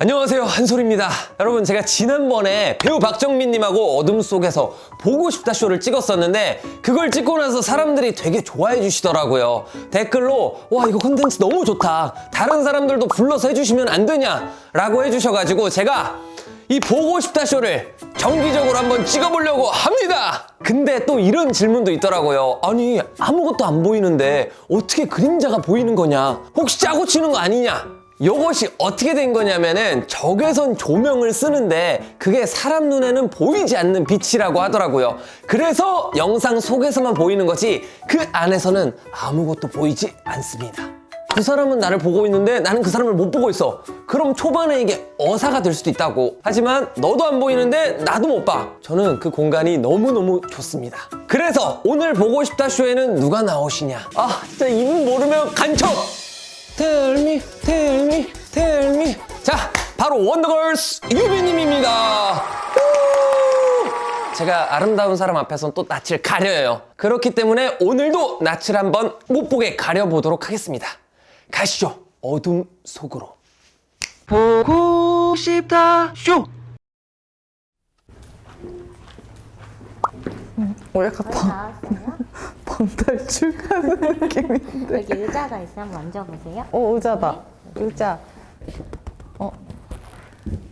안녕하세요. 한솔입니다. 여러분 제가 지난번에 배우 박정민님하고 어둠 속에서 보고 싶다 쇼를 찍었었는데 그걸 찍고 나서 사람들이 되게 좋아해 주시더라고요. 댓글로 와 이거 컨텐츠 너무 좋다. 다른 사람들도 불러서 해주시면 안 되냐? 라고 해주셔가지고 제가 이 보고 싶다 쇼를 정기적으로 한번 찍어보려고 합니다. 근데 또 이런 질문도 있더라고요 아니 아무것도 안 보이는데 어떻게 그림자가 보이는 거냐? 혹시 짜고 치는 거 아니냐 이것이 어떻게 된 거냐면은 적외선 조명을 쓰는데 그게 사람 눈에는 보이지 않는 빛이라고 하더라고요. 그래서 영상 속에서만 보이는 거지 그 안에서는 아무것도 보이지 않습니다. 그 사람은 나를 보고 있는데 나는 그 사람을 못 보고 있어. 그럼 초반에 이게 어사가 될 수도 있다고. 하지만 너도 안 보이는데 나도 못 봐. 저는 그 공간이 너무너무 좋습니다. 그래서 오늘 보고 싶다 쇼에는 누가 나오시냐? 아, 진짜 이분 모르면 간첩! Tell me, tell me, tell me. 자, 바로 원더걸스 유비님입니다. 우! 제가 아름다운 사람 앞에선 또 낯을 가려요. 그렇기 때문에 오늘도 낯을 한번 못 보게 가려보도록 하겠습니다. 가시죠. 어둠 속으로. 보고 싶다 쇼. 어, 약간 방, 나왔어요? 방탈 출 가는 느낌인데. 여기 의자가 있어요. 한번 앉아보세요. 어, 의자다. 의자. 어,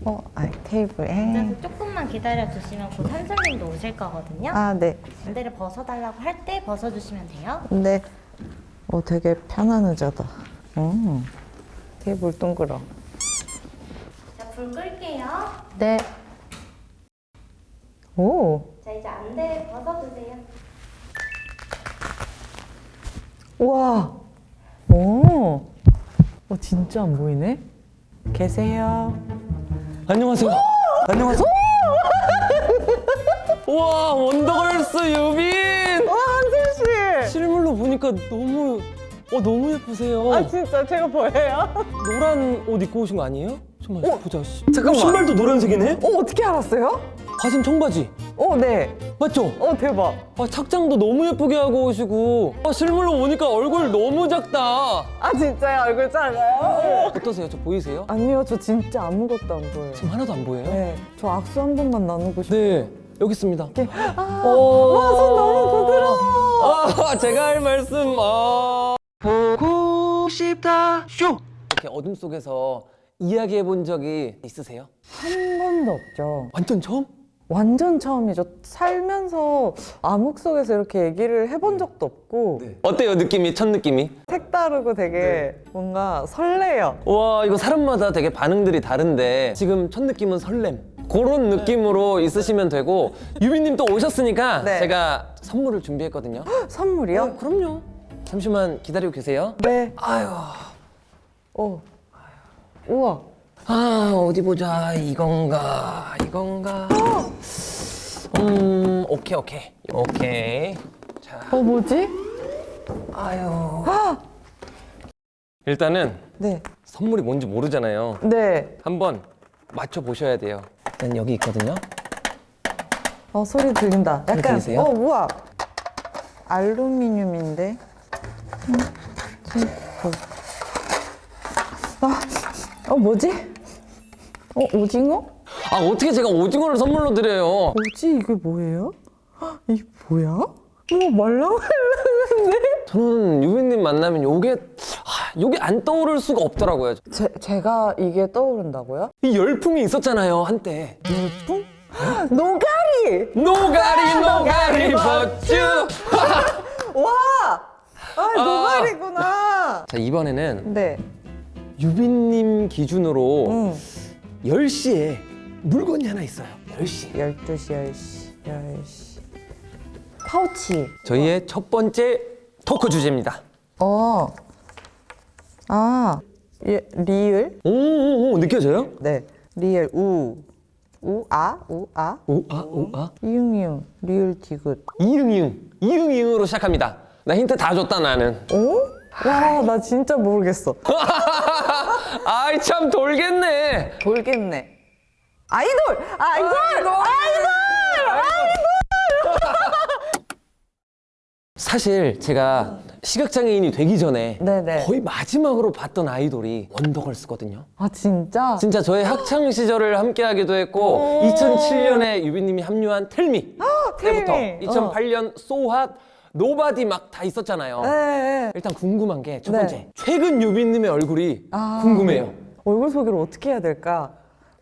어, 아, 테이블에. 그래서 조금만 기다려 주시면 곧 선생님도 오실 거거든요. 아, 네. 반대를 벗어달라고 할 때 벗어주시면 돼요. 네. 어, 되게 편한 의자다. 음. 테이블 둥그러. 자, 불 끌게요. 네. 오, 자, 이제 안대 벗어주세요. 우와. 오. 어, 진짜 안 보이네? 계세요? 안녕하세요. 안녕하세요. 와 원더걸스 유빈. 와, 한솔 씨! 실물로 보니까 너무 어 너무 예쁘세요. 아, 진짜 제가 보여요? 노란 옷 입고 오신 거 아니에요? 잠깐만 어? 보자. 씨. 잠깐만. 신발도 노란색이네? 어, 어떻게 알았어요? 바진 청바지 어, 네. 맞죠? 어, 대박. 아, 착장도 너무 예쁘게 하고 오시고 아, 실물로 보니까 얼굴 너무 작다. 아, 진짜요? 얼굴 작아요? 어떠세요? 저 보이세요? 아니요, 저 진짜 아무것도 안 보여요. 지금 하나도 안 보여요? 네, 저 악수 한 번만 나누고 싶어요. 네, 여기 있습니다. 아, 오. 와, 손 너무 부드러워. 아, 제가 할 말씀 아 보고 싶다 쇼. 이렇게 어둠 속에서 이야기해 본 적이 있으세요? 한 번도 없죠. 완전 처음? 완전 처음이죠. 살면서 암흑 속에서 이렇게 얘기를 해본 적도 없고 어때요 느낌이 첫 느낌이? 색다르고 되게 뭔가 설레요. 와 이거 사람마다 되게 반응들이 다른데 지금 첫 느낌은 설렘 그런 느낌으로 있으시면 되고 유빈님 또 오셨으니까 네. 제가 선물을 준비했거든요 선물이요? 어, 그럼요 잠시만 기다리고 계세요 네. 아유 어. 우와. 아 어디 보자 이건가 이건가 음 오케이 오케이 오케이 자 어, 뭐지? 아유 일단은 네. 선물이 뭔지 모르잖아요 네. 한번 맞춰 보셔야 돼요 일단 여기 있거든요 어, 소리 들린다. 소리 약간, 들리세요? 어, 우와. 알루미늄인데. 음, 진- 어. 아, 어, 뭐지? 어, 오징어? 아 어떻게 제가 오징어를 선물로 드려요 뭐지? 이게 뭐예요? 헉, 이게 뭐야? 뭐 말랑말랑한데? 저는 유빈님 만나면 요게 하, 요게 안 떠오를 수가 없더라고요 제, 제가 이게 떠오른다고요? 이 열풍이 있었잖아요 한때 열풍? 노가리! 노가리 노가리 버쭈 와! 아, 노가리구나! 자 이번에는 네. 유빈님 기준으로 응. 10시에 물건이 하나 있어요 10시 12시, 10시, 10시. 파우치. 저희의 첫 번째 토크 주제입니다 어. 아, 예, 리을? 오 오 오 느껴져요? 네. 리을, 우. 우, 아, 우, 아. 오아 오아 이응, 이응. 리을, 디귿. 이응 이응 이응 이응으로 시작합니다 나 힌트 다 줬다 나는 오? 와, 나 진짜 모르겠어. 아이 참 돌겠네 돌겠네. 아이돌! 아이돌! 아이돌! 아이돌! 사실 제가 시각장애인이 되기 전에 네네. 거의 마지막으로 봤던 아이돌이 원더걸스거든요. 아 진짜? 진짜 저의 학창 시절을 함께하기도 했고 2007년에 유빈님이 합류한 텔미 때부터 텔미. 2008년 소핫 노바디 막 다 있었잖아요. 네, 네. 일단 궁금한 게 첫 네. 번째 최근 유빈님의 얼굴이 아. 궁금해요. 얼굴 소개를 어떻게 해야 될까?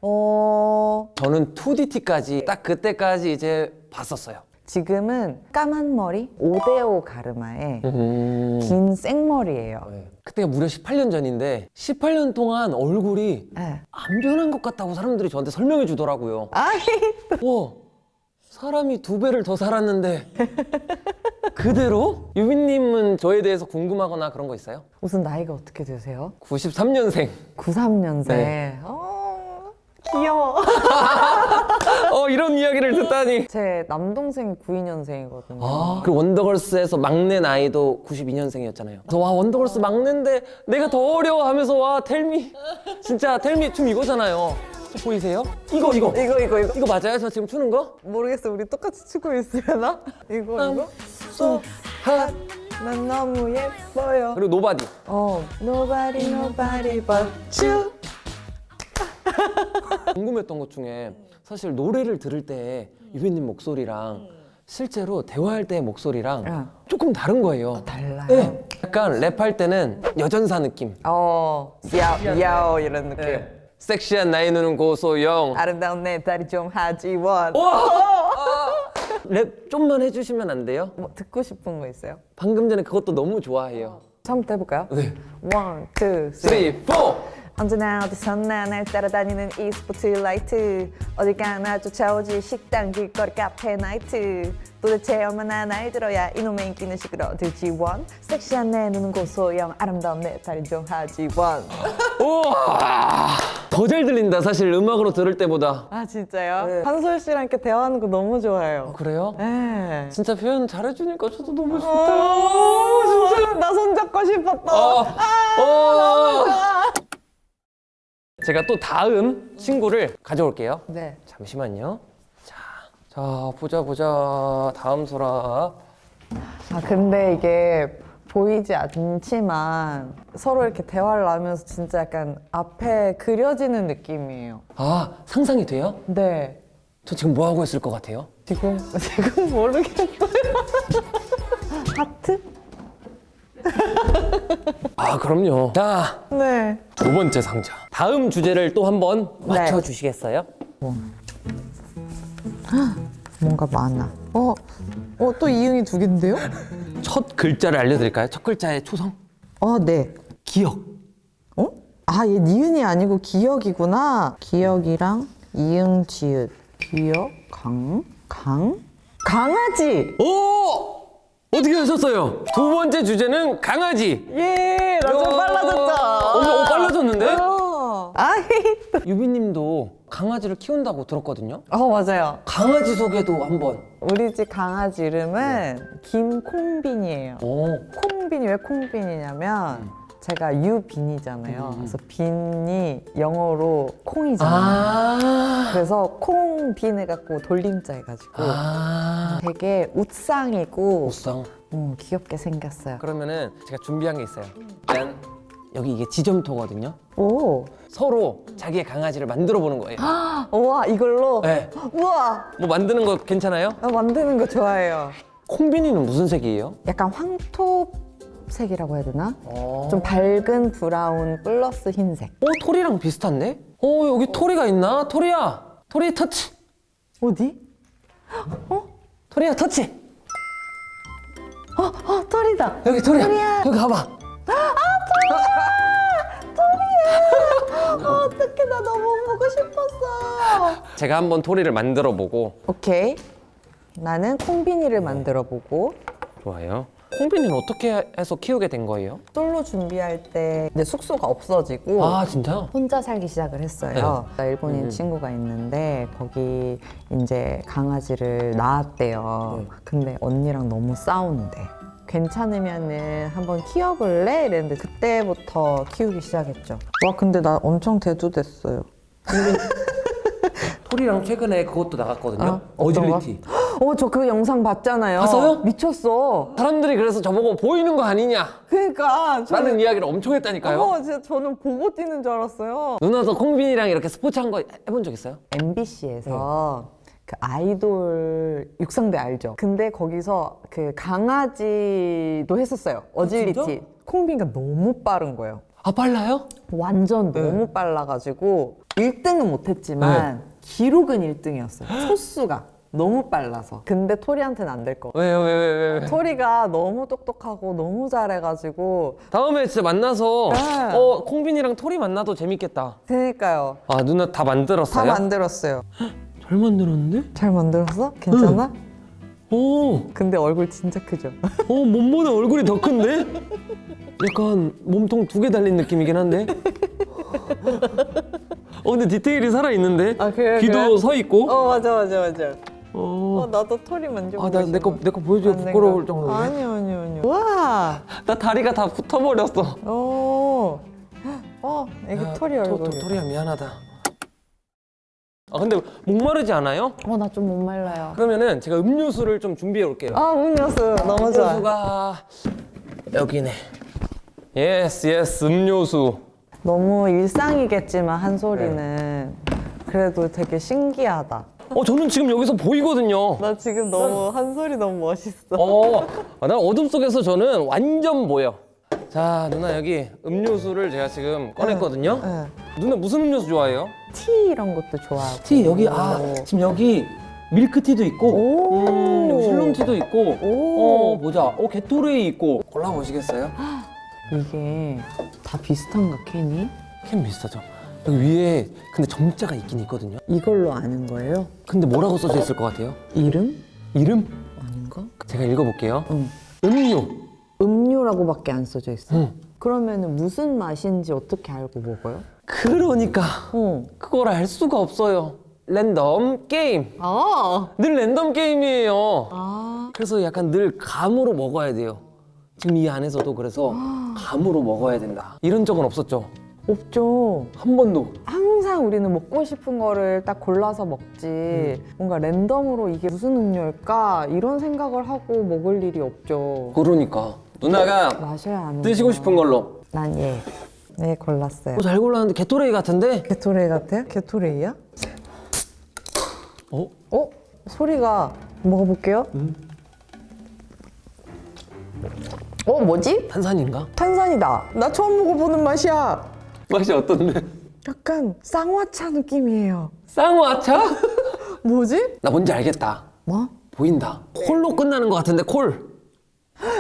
어 저는 2DT까지 딱 그때까지 이제 봤었어요. 지금은 까만 머리 오데오 가르마에 음. 긴 생머리예요. 네. 그때가 무려 18년 전인데 18년 동안 얼굴이 네. 안 변한 것 같다고 사람들이 저한테 설명해 주더라고요. 아이 와 사람이 두 배를 더 살았는데 그대로? 유빈님은 저에 대해서 궁금하거나 그런 거 있어요? 무슨 나이가 어떻게 되세요? 93년생 93년생. 네. 어, 귀여워. 어 이런 이야기를 듣다니 제 남동생이 92년생이거든요. 아, 그리고 원더걸스에서 막내 나이도 92년생이었잖아요. 그래서 와 원더걸스 막내인데 내가 더 어려워 하면서 와 텔미 진짜 텔미 춤 이거잖아요. 저 보이세요? 이거 이거 이거 이거 이거 이거 맞아요? 저 지금 추는 거? 모르겠어. 우리 똑같이 추고 있으려나? 이거 이거. 소하 난 너무 예뻐요. 그리고 노바디 어, nobody nobody but you. 궁금했던 것 중에 사실 노래를 들을 때 유빈님 목소리랑 실제로 대화할 때의 목소리랑 응. 조금 다른 거예요. 달라요. 네. 약간 랩할 때는 여전사 느낌. 어, 야오 야오 이런 느낌. 네. 섹시한 나의 눈은 고소영. 아름다운 내 다리 좀 하지 원. 랩 좀만 해주시면 안 돼요? 뭐 듣고 싶은 거 있어요? 방금 전에 그것도 너무 좋아해요. 처음부터 해볼까요? 네. One, two, three. 3, 4. 언제나 어디서나 날 따라다니는 이 스포트라이트 어딜 가나 쫓아오지 식당 길거리 카페 나이트 도대체 얼마나 나이 들어야 이놈의 인기는 시끄러들지 원 섹시한 내 눈은 고소영 아름다운 내 다리 좀 하지 원 우와. 더잘 들린다, 사실 음악으로 들을 때보다. 아 진짜요? 한솔 씨랑 이렇게 대화하는 거 너무 좋아해요 그래요? 네. 진짜 표현 잘해주니까 저도 너무 좋다. 어, 진짜 나 손잡고 싶었다 어. 아, 어. 제가 또 다음 친구를 가져올게요. 네. 잠시만요. 자, 자 보자 보자. 다음 소라. 아 근데 이게 보이지 않지만 서로 이렇게 대화를 나누면서 진짜 약간 앞에 그려지는 느낌이에요. 아 상상이 돼요? 네. 저 지금 뭐 하고 있을 것 같아요? 지금 지금 모르겠어요. 하트? 아 그럼요. 자, 네. 두 번째 상자. 다음 주제를 또 한번 네. 맞춰 주시겠어요? 뭔가 많아. 어, 어, 또 이응이 두 개인데요? 첫 글자를 알려드릴까요? 첫 글자의 초성? 어, 네. 기억. 어? 아, 얘 니은이 아니고 기억이구나. 기억이랑 이응, 지읒. 기억, 강, 강? 강아지! 오! 어떻게 하셨어요? 두 번째 주제는 강아지. 예, 나 좀 빨라졌죠? 어, 어, 빨라졌는데? 어. 아이. 유빈님도 강아지를 키운다고 들었거든요. 어, 맞아요. 강아지 소개도 한번. 우리 집 강아지 이름은 김콩빈이에요. 오. 콩빈이 왜 콩빈이냐면 제가 유빈이잖아요. 그래서 빈이 영어로 콩이잖아요. 아. 그래서 콩빈 해갖고 돌림자 해가지고 아. 되게 웃상이고 옷상. 음, 귀엽게 생겼어요. 그러면은 제가 준비한 게 있어요. 짠. 여기 이게 지점토거든요. 오, 서로 자기의 강아지를 만들어 보는 거예요. 우와 이걸로 네. 우와 뭐 만드는 거 괜찮아요? 나 만드는 거 좋아해요. 콩비니는 무슨 색이에요? 약간 황토 색이라고 해야 되나? 어. 좀 밝은 브라운 플러스 흰색. 어, 토리랑 비슷한데? 어, 여기 토리가 있나? 토리야. 토리 터치. 어디? 토리야 터치. 어, 털이다. 여기 토리야. 토리야. 여기 가봐. 어, 어떡해 나 너무 보고 싶었어. 제가 한번 토리를 만들어 보고 오케이. 나는 콩비니를 만들어 보고 좋아요. 콩비니는 어떻게 해서 키우게 된 거예요? 솔로 준비할 때 이제 숙소가 없어지고 아, 진짜? 혼자 살기 시작을 했어요. 나 일본인 음. 친구가 있는데 거기 이제 강아지를 낳았대요. 네. 근데 언니랑 너무 싸우는데 괜찮으면은 한번 키워볼래? 이랬는데 그때부터 키우기 시작했죠. 와 근데 나 엄청 대두됐어요. 토리랑 최근에 그것도 나갔거든요. 어? 어떤 거? 어질리티. 어, 저 그 영상 봤잖아요. 봤어요? 미쳤어. 사람들이 그래서 저보고 보이는 거 아니냐 그러니까 저는 라는 이야기를 엄청 했다니까요. 어, 진짜 저는 보고 뛰는 줄 알았어요. 누나도 콩빈이랑 이렇게 스포츠 한 거 해본 적 있어요? MBC에서 그 아이돌 육상대 알죠? 근데 거기서 그 강아지도 했었어요. 어질리티. 진짜? 콩빈이가 너무 빠른 거예요. 아 빨라요? 완전 너무 빨라가지고 1등은 못했지만 기록은 1등이었어요. 초수가 너무 빨라서. 근데 토리한테는 안 될 거. 왜요 왜왜 왜, 왜? 토리가 너무 똑똑하고 너무 잘해가지고 다음에 진짜 만나서 네. 어 콩빈이랑 토리 만나도 재밌겠다. 그러니까요. 아 누나 다 다 만들었어요? 만들었어요. 잘 만들었는데? 잘 만들었어? 괜찮아? 오, 근데 얼굴 진짜 크죠? 어 몸보다 얼굴이 더 큰데? 약간 몸통 두 개 달린 느낌이긴 한데. 어 근데 디테일이 살아 있는데. 아, 그래요? 귀도 그래요? 서 있고. 어 맞아 맞아 맞아. 어. 어 나도 털이 만져보고 아, 나 내 거 내 거 보여줘 부끄러울 정도로. 아니요 아니요 아니요. 와. 나 다리가 다 붙어버렸어. 어. 어 애기 털이 토, 얼굴. 토, 토리야 미안하다. 아 근데 목마르지 않아요? 어 나 좀 못 말라요. 그러면은 제가 음료수를 좀 준비해 올게요. 아 음료수 너무 좋아. 음료수가 여기네. 예스 예스 음료수. 너무 일상이겠지만 한 소리는 그래도 되게 신기하다. 어 저는 지금 여기서 보이거든요. 나 지금 너무 한 소리 너무 멋있어. 어, 아, 난 어둠 속에서 저는 완전 보여. 자 누나 여기 음료수를 제가 지금 꺼냈거든요. 네. 누나 무슨 음료수 좋아해요? 티 이런 것도 좋아하고. 티 여기 아 지금 여기 밀크티도 있고 오. 음, 여기 슬럼티도 있고 오. 어 보자 어 게토레이 있고 골라 보시겠어요? 이게 다 비슷한가 캔이? 캔 비슷하죠 여기 위에 근데 점자가 있긴 있거든요 이걸로 아는 거예요? 근데 뭐라고 써져 있을 것 같아요? 이름? 이름? 아닌가? 제가 읽어볼게요 응. 음료 음료라고밖에 안 써져 있어. 응. 그러면은 무슨 맛인지 어떻게 알고 먹어요? 그러니까 어. 그걸 알 수가 없어요 랜덤 게임 아. 늘 랜덤 게임이에요 아. 그래서 약간 늘 감으로 먹어야 돼요 지금 이 안에서도 그래서 감으로 먹어야 된다 이런 적은 없었죠 없죠. 한 번도 항상 우리는 먹고 싶은 거를 딱 골라서 먹지. 뭔가 랜덤으로 이게 무슨 음료일까 이런 생각을 하고 먹을 일이 없죠. 그러니까 누나가 마셔야 하는. 드시고 싶은 걸로 난 얘. 네 골랐어요. 어, 잘 골랐는데 게토레이 같은데? 게토레이 같아요? 게토레이야? 어? 어? 소리가 먹어볼게요. 어 뭐지? 탄산인가? 탄산이다. 나 처음 먹어보는 맛이야. 맛이 어떤데? 약간 쌍화차 느낌이에요. 쌍화차? 뭐지? 나 뭔지 알겠다 뭐? 보인다 콜로 끝나는 것 같은데 콜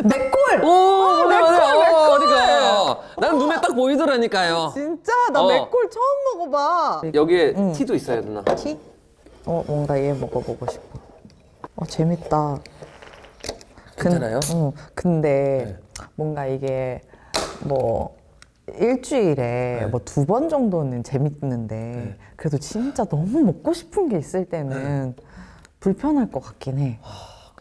맥골! 오, 내 맞아, 콜, 내. 콜! 그러니까요. 난 눈에 딱 보이더라니까요. 진짜? 나 어. 맥골 처음 먹어봐. 여기에 티도 있어요, 누나. 티? 어 뭔가 얘 먹어보고 싶어. 어 재밌다. 근- 괜찮아요? 어, 근데 뭔가 이게 뭐 일주일에 뭐두 번 정도는 재밌는데 그래도 진짜 너무 먹고 싶은 게 있을 때는 불편할 것 같긴 해.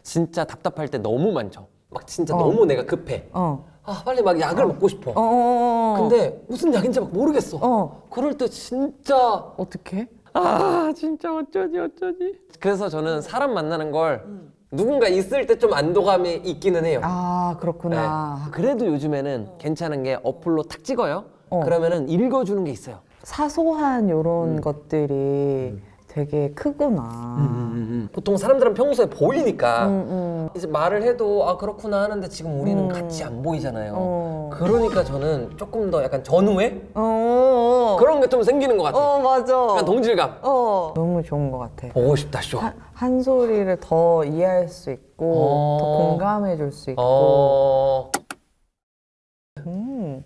진짜 답답할 때 너무 많죠. 막 진짜 어. 너무 내가 급해. 어. 아, 빨리 막 약을 먹고 싶어. 어, 어, 어. 근데 무슨 약인지 막 모르겠어. 어. 그럴 때 진짜 어떻게? 아 진짜 어쩌지 어쩌지. 그래서 저는 사람 만나는 걸 누군가 있을 때 좀 안도감이 있기는 해요. 아 그렇구나. 네. 그래도 요즘에는 괜찮은 게 어플로 탁 찍어요. 어. 그러면은 읽어주는 게 있어요. 사소한 요런 음. 것들이 되게 크구나. 보통 사람들은 평소에 보이니까 음, 음. 이제 말을 해도 아 그렇구나 하는데 지금 우리는 같이 안 보이잖아요. 어. 그러니까 저는 조금 더 약간 전후회 어, 어, 그런 게 좀 생기는 것 같아요. 어 맞아. 약간 동질감. 어. 너무 좋은 것 같아. 보고 싶다 쇼. 한, 한 소리를 더 이해할 수 있고 어. 더 공감해 줄 수 있고. 어. 음.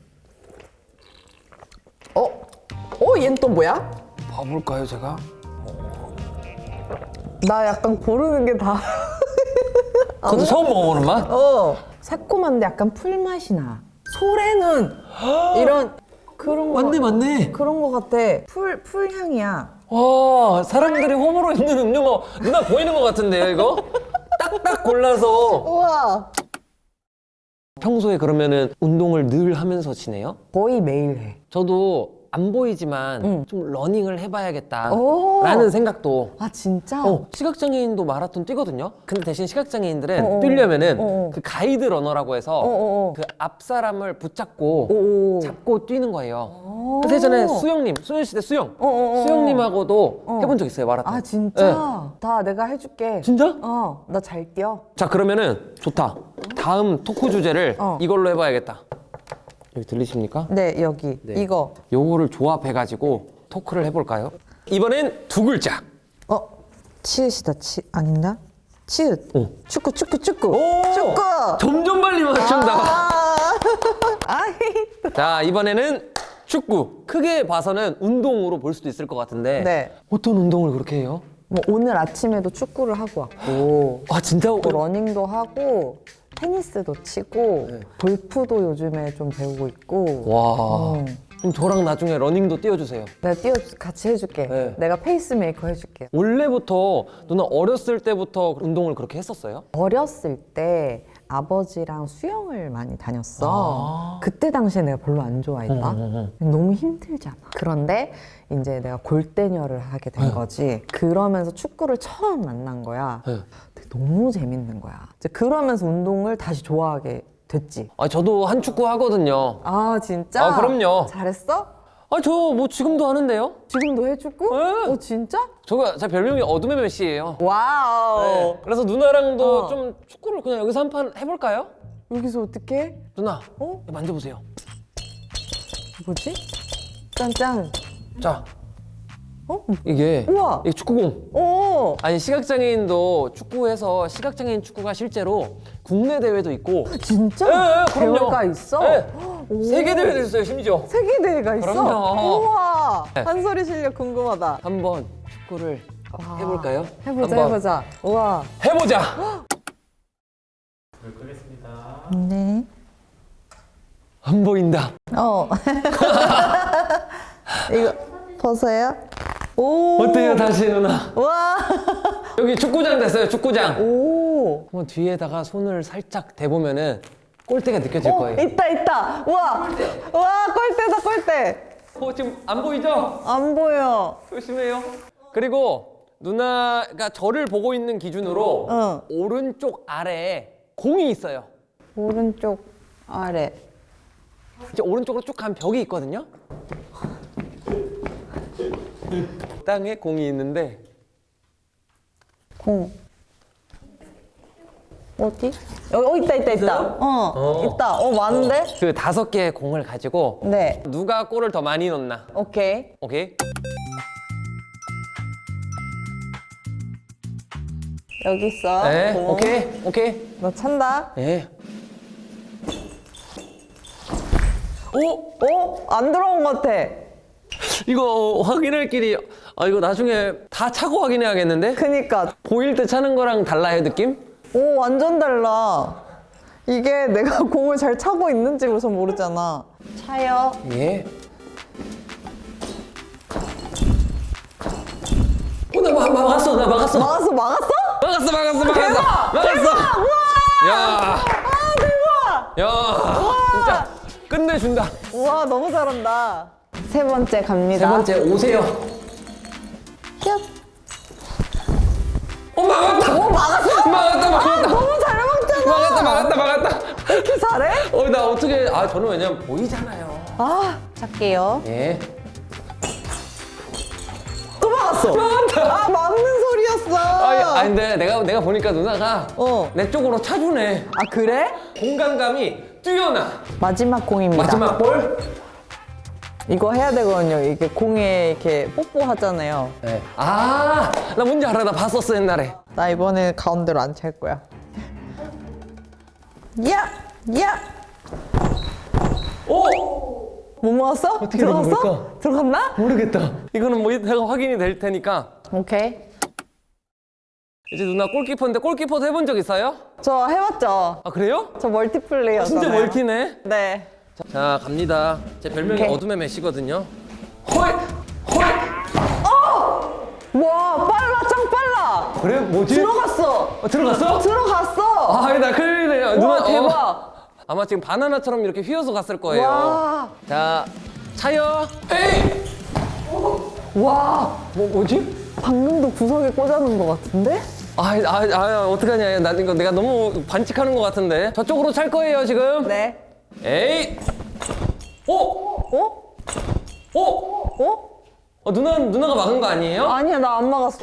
어? 어? 얘는 또 뭐야? 봐볼까요 제가? 나 약간 고르는 게 다. 저도 처음 먹어보는 맛. 어. 새콤한데 약간 풀 맛이 나. 소래는 이런 그런 거 맞네 맞네. 그런 거 같아. 풀 풀향이야. 와 사람들이 호불호 있는 음료가 누나 보이는 것 같은데요 이거? 딱딱 골라서 우와. 평소에 그러면은 운동을 늘 하면서 지내요? 거의 매일 해. 저도 안 보이지만 좀 러닝을 해봐야겠다 오. 라는 생각도 아 진짜? 어, 시각장애인도 마라톤 뛰거든요. 근데 대신 시각장애인들은 어, 어. 뛰려면은 어, 어. 그 가이드 러너라고 해서 어, 어, 어. 그 앞 사람을 붙잡고 오. 잡고 뛰는 거예요. 오. 그래서 예전에 수영님, 소녀시대 수영, 어, 어, 어. 수영님하고도 어. 해본 적 있어요 마라톤. 아 진짜? 네. 다 내가 해줄게. 진짜? 어, 나 잘 뛰어. 자 그러면은 좋다. 다음 토크 주제를 어. 이걸로 해봐야겠다. 여기 들리십니까? 네 여기 네. 이거. 요거를 조합해가지고 토크를 해볼까요? 이번엔 두 글자. 어 치읓이다 치 아닌가? 치읓. 어. 축구 축구 축구. 오! 축구. 점점 빨리 맞춘다. 아. 아이. 자 이번에는 축구. 크게 봐서는 운동으로 볼 수도 있을 것 같은데 네. 어떤 운동을 그렇게 해요? 뭐 오늘 아침에도 축구를 하고 왔고 아 진짜? 또 러닝도 하고 테니스도 치고 네. 골프도 요즘에 좀 배우고 있고. 와. 어. 그럼 저랑 나중에 러닝도 띄워주세요. 내가 뛰어 같이 해줄게. 네. 내가 페이스메이커 해줄게. 원래부터 누나 어렸을 때부터 운동을 그렇게 했었어요? 어렸을 때 아버지랑 수영을 많이 다녔어. 아. 그때 당시에 내가 별로 안 좋아했다. 너무 힘들잖아. 그런데 이제 내가 골대녀를 하게 된 거지. 그러면서 축구를 처음 만난 거야. 네. 근데 너무 재밌는 거야. 이제 그러면서 운동을 다시 좋아하게 됐지. 아 저도 한 축구 하거든요. 아 진짜? 아, 그럼요. 잘했어? 아 저 뭐 지금도 하는데요? 지금도 해주고? 네. 어 진짜? 저가 제 별명이 어둠의 메시예요. 와우. 네. 그래서 누나랑도 어. 좀 축구를 그냥 여기서 한 판 해볼까요? 여기서 어떻게? 누나, 어? 이거 만져보세요. 뭐지? 짠짠. 자, 어? 이게 우와. 이게 축구공. 오. 아니 시각장애인도 축구에서 시각장애인 축구가 실제로 국내 대회도 있고 진짜? 예, 예, 그럼요. 대회가 있어? 네. 오. 세계 대회도 있어요 심지어. 세계 대회가 있어? 그럼요. 우와. 네. 한소리 실력 궁금하다. 한번 축구를 와. 해볼까요? 해보자, 한번 해보자. 우와. 해보자. 네. 안 보인다. 어. 이거 벗어요? 오. 어때요 다시 누나? 와. 여기 축구장 됐어요 축구장. 오. 한번 뒤에다가 손을 살짝 대보면은 골대가 느껴질 어, 거예요. 있다, 있다. 우와. 와, 꼴대다, 꼴대. 어, 지금 안 보이죠? 안 보여. 조심해요. 그리고 누나가 저를 보고 있는 기준으로 응. 오른쪽 아래에 공이 있어요. 오른쪽 아래. 이제 오른쪽으로 쭉간 벽이 있거든요. 땅에 공이 있는데 공. 어디? 여기 어, 있다 있다 있다. 어, 어. 있다. 어 많은데? 그 다섯 개의 공을 가지고 네. 누가 골을 더 많이 넣나? 오케이. 오케이? 여기 있어. 네, 공. 오케이, 오케이. 나 찬다. 네. 오, 어? 안 들어온 것 같아. 이거 확인할 길이 아 이거 나중에 다 차고 확인해야겠는데? 그니까. 보일 때 차는 거랑 달라요 느낌? 오 완전 달라. 이게 내가 공을 잘 차고 있는지 우선 모르잖아. 차요. 예. 어, 나 막, 막았어, 나 막았어. 막았어 막았어? 막았어, 막았어, 막았어. 대박! 막았어. 대박! 우와! 야, 아 대박! 야, 진짜 끝내준다. 우와 너무 잘한다. 세 번째 갑니다. 세 번째 오세요. 슉. 어, 막았다. 오 막았어? 막았다, 막았다. 너무 잘 막잖아. 막았다, 막았다, 막았다. 이렇게 잘해? 어, 나 어떻게? 아, 저는 왜냐면 보이잖아요. 아 찾게요. 예. 또 막았어. 아 맞는 소리였어. 아, 아 근데 내가 내가 보니까 누나가 어. 내 쪽으로 차주네. 아 그래? 공간감이 뛰어나. 마지막 공입니다. 마지막 볼. 이거 해야 되거든요. 이게 공에 이렇게 뽀뽀하잖아요. 네. 아, 나 뭔지 알아. 나 봤었어 옛날에. 나 이번에 가운데로 안 찰 거야. 야! 야! 오! 못 먹었어? 어떻게 된 들어갔어? 들어갔나? 모르겠다. 이거는 뭐 내가 확인이 될 테니까. 오케이. 이제 누나 골키퍼인데 골키퍼도 해본 적 있어요? 저 해봤죠. 아 그래요? 저 멀티플레이어. 진짜 멀티네. 네. 자 갑니다. 제 별명이 오케이. 어둠의 메시거든요. 헐, 헐. 와 빨라 짱 빨라. 그래 뭐지? 들어갔어. 어, 들어갔어? 들어갔어. 아, 나 큰일이네요. 와 어. 대박. 아마 지금 바나나처럼 이렇게 휘어서 갔을 거예요. 와. 자, 차요. 에이. 와 뭐 뭐지? 방금도 구석에 꽂아놓은 것 같은데? 아, 아, 아, 어떡하냐. 나 이거 내가 너무 반칙하는 것 같은데. 저쪽으로 찰 거예요, 지금. 네. 에이. 어? 어? 어? 어? 어, 누나, 누나가 막은 거 아니에요? 아니야 나 안 막았어.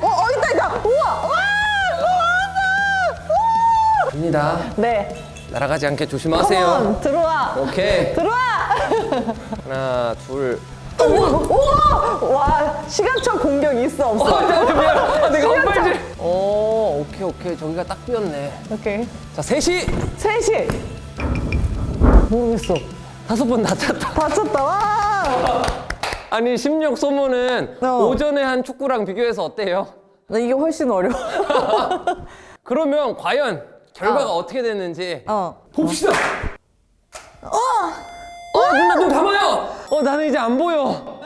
어, 어 있다 있다. 우와. 와! 우와! 갑니다. 네. 날아가지 않게 조심하세요. 컴온 들어와. 오케이. 들어와. 하나, 둘. 우와! 우와! 와 시간차 공격 있어 없어? 어, 미안, 미안. 아, 내가. 헛발질. 오, 오케이, 오케이. 저기가 딱 비었네. 오케이. 자, 셋이 셋이. 모르겠어. 다섯 번 다쳤다. 다쳤다. 와. 아니, 심력 소모는 어. 오전에 한 축구랑 비교해서 어때요? 나 이게 훨씬 어려워. 그러면 과연 결과가 어. 떻게 됐는지 어. 봅시다. 어! 어, 누나 눈 감아요. 어, 나는 이제 안 보여.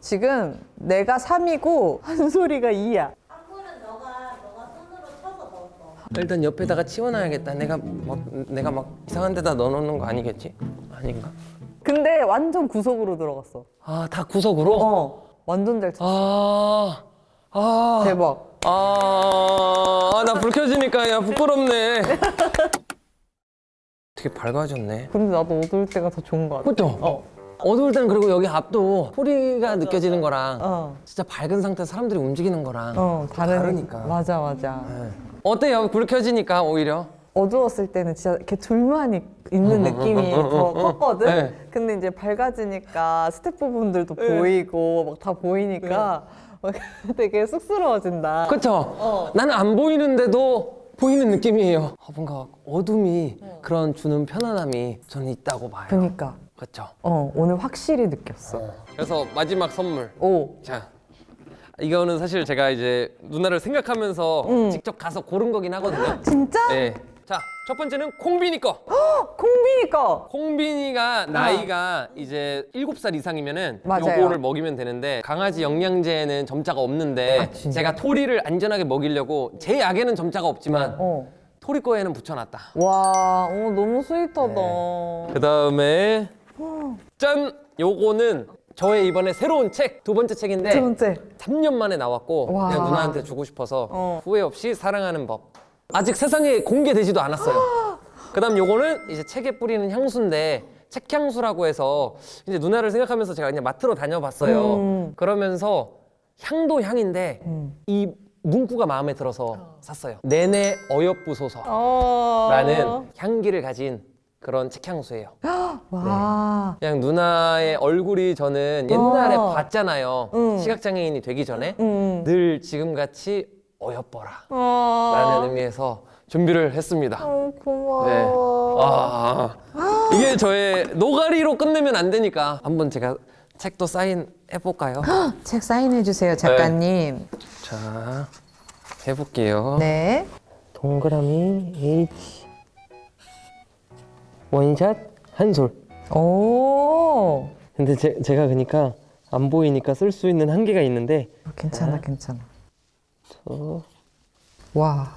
지금 내가 3이고 한소리가 2야. 한골은 너가 너가 손으로 쳐서 넣었어. 일단 옆에다가 치워놔야겠다. 내가 뭐, 내가 막 이상한 데다 넣어놓는 거 아니겠지? 아닌가? 근데 완전 구석으로 들어갔어. 아, 다 구석으로? 어. 완전 잘 쳤어. 아, 아, 대박. 아, 아, 나 불 켜지니까 야 부끄럽네. 되게 밝아졌네. 근데 나도 어두울 때가 더 좋은 것 같아. 그렇죠? 어. 어두울 때는 그리고 여기 앞도 소리가 느껴지는 거랑 어. 진짜 밝은 상태 에서 사람들이 움직이는 거랑 어, 다른, 다르니까. 맞아, 맞아. 어때요? 불 켜지니까 오히려 어두웠을 때는 진짜 이렇게 둘만 있- 있는 느낌이 더 컸거든? 네. 근데 이제 밝아지니까 스태프분들도 보이고 막 다 보이니까 막 되게 쑥스러워진다. 그렇죠? 어. 나는 안 보이는데도 보이는 느낌이에요. 아, 뭔가 어둠이 그런 주는 편안함이 저는 있다고 봐요. 그니까. 그렇죠? 어, 오늘 확실히 느꼈어. 그래서 마지막 선물. 오. 자, 이거는 사실 제가 이제 누나를 생각하면서 음. 직접 가서 고른 거긴 하거든요. 진짜? 네. 자, 첫 번째는 콩비니 거. 콩비니 거! 콩비니가 나이가 이제 7살 이상이면은 아. 맞아요. 요거를 먹이면 되는데 강아지 영양제에는 점자가 없는데 아? 제가 토리를 안전하게 먹이려고 제 약에는 점자가 없지만 어. 토리 거에는 붙여놨다. 와, 어, 너무 스윗하다. 그 다음에 짠! 요거는 저의 이번에 새로운 책, 두 번째 책인데 두 번째. 3년 만에 나왔고 와. 그냥 누나한테 주고 싶어서 어. 후회 없이 사랑하는 법. 아직 세상에 공개되지도 않았어요. 그다음 요거는 이제 책에 뿌리는 향수인데 책향수라고 해서 이제 누나를 생각하면서 제가 그냥 마트로 다녀봤어요. 음. 그러면서 향도 향인데 음. 이 문구가 마음에 들어서 샀어요. 내내 어여쁘소서라는 어. 향기를 가진 그런 책향수예요. 와. 그냥 누나의 얼굴이 저는 옛날에 어. 봤잖아요. 응. 시각장애인이 되기 전에 음. 늘 지금같이 어여뻐라 어. 라는 의미에서 준비를 했습니다. 어, 고마워. 네. 아, 이게 저의 노가리로 끝내면 안 되니까 한번 제가 책도 사인 해볼까요? 책 사인해 주세요, 작가님. 자, 해볼게요. 네. 동그라미 H 원샷 한솔. 오. 근데 제, 제가 그러니까 안 보이니까 쓸 수 있는 한계가 있는데 괜찮아, 괜찮아. 저 와.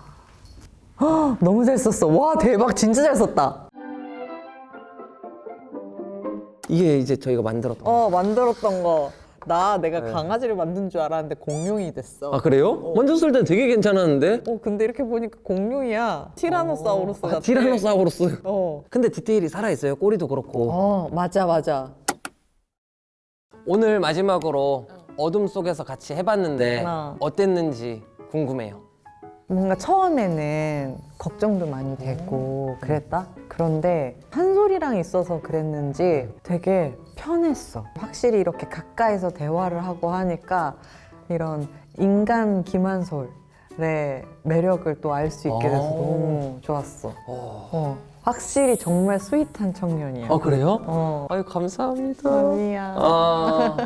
헉, 너무 잘 썼어. 와, 대박. 진짜 잘 썼다. 이게 이제 저희가 만들었던 거. 어, 만들었던 거. 나 내가 강아지를 만든 줄 알았는데 공룡이 됐어. 아 그래요? 먼저 쓸땐 되게 괜찮았는데? 어, 근데 이렇게 보니까 공룡이야. 티라노사우루스 같아. 아, 티라노사우루스. 어. 근데 디테일이 살아있어요. 꼬리도 그렇고. 어, 맞아, 맞아. 오늘 마지막으로 어둠 속에서 같이 해봤는데 어. 어땠는지 궁금해요. 뭔가 처음에는 걱정도 많이 되고 그랬다? 그런데 한솔이랑 있어서 그랬는지 되게 편했어. 확실히 이렇게 가까이서 대화를 하고 하니까 이런 인간 김한솔의 매력을 또 알 수 있게 돼서 오. 너무 좋았어. 어, 확실히 정말 스윗한 청년이야. 아 그래요? 어. 아유 감사합니다. 아니야. 아.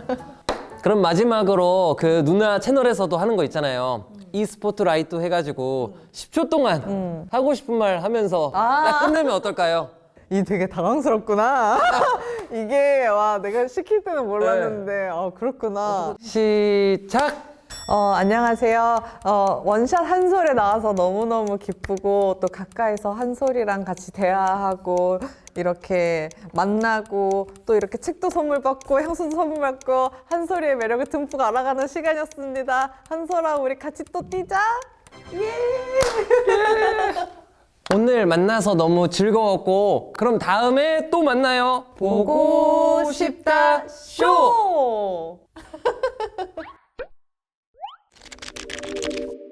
그럼 마지막으로 그 누나 채널에서도 하는 거 있잖아요. e스포트 라이트 해가지고 10초 동안 음. 하고 싶은 말 하면서 아. 딱 끝내면 어떨까요? 이 되게 당황스럽구나. 이게 와 내가 시킬 때는 몰랐는데 네. 아, 어 그렇구나. 시작! 어, 안녕하세요. 어, 원샷 한솔에 나와서 너무너무 기쁘고 또 가까이서 한솔이랑 같이 대화하고 이렇게 만나고 또 이렇게 책도 선물 받고 향수도 선물 받고 한솔이의 매력을 듬뿍 알아가는 시간이었습니다. 한솔아 우리 같이 또 뛰자. 예! 예! 오늘 만나서 너무 즐거웠고 그럼 다음에 또 만나요. 보고 싶다 쇼!